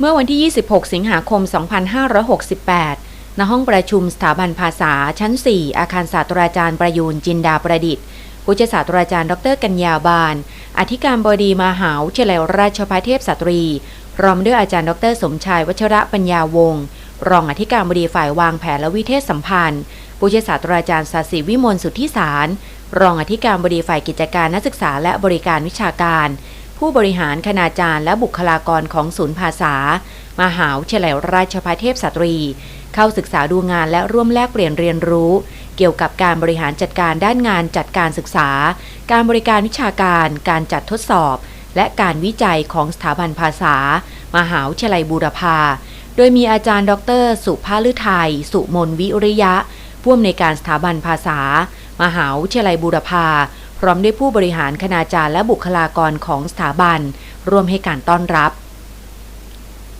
เมื่อวันที่ 26 สิงหาคม 2568 ณ ห้องประชุมสถาบันภาษาชั้น 4 อาคารศาสตราจารย์ประยูนจินดาประดิษฐ์ ผู้ช่วยศาสตราจารย์ ดรกัญญาบาล อธิการบดีมหาวิทยาลัยราชภัฏเทพสตรี พร้อมด้วยอาจารย์ ดร สมชายวัชระปัญญาวงศ์ รองอธิการบดีฝ่ายวางแผนและวิเทศสัมพันธ์ ผู้ช่วยศาสตราจารย์ศาสิวิมลสุทธิสาร รองอธิการบดีฝ่ายกิจการนักศึกษาและบริการวิชาการ ผู้บริหารคณาจารย์และบุคลากรของศูนย์ภาษา มหาวิทยาลัยราชภัฏเทพสตรี เข้าศึกษาดูงานและร่วมแลกเปลี่ยนเรียนรู้ เกี่ยวกับการบริหารจัดการด้านงานจัดการศึกษา การบริการวิชาการ การจัดทดสอบ และการวิจัยของสถาบันภาษา มหาวิทยาลัยบูรพาโดยมีอาจารย์ดร สุภาลือไทย สุมนวิริยะ ผู้อำนวยการสถาบันภาษา มหาวิทยาลัยบูรพา พร้อมด้วยผู้บริหารคณาจารย์และบุคลากรของสถาบัน ร่วมให้การต้อนรับ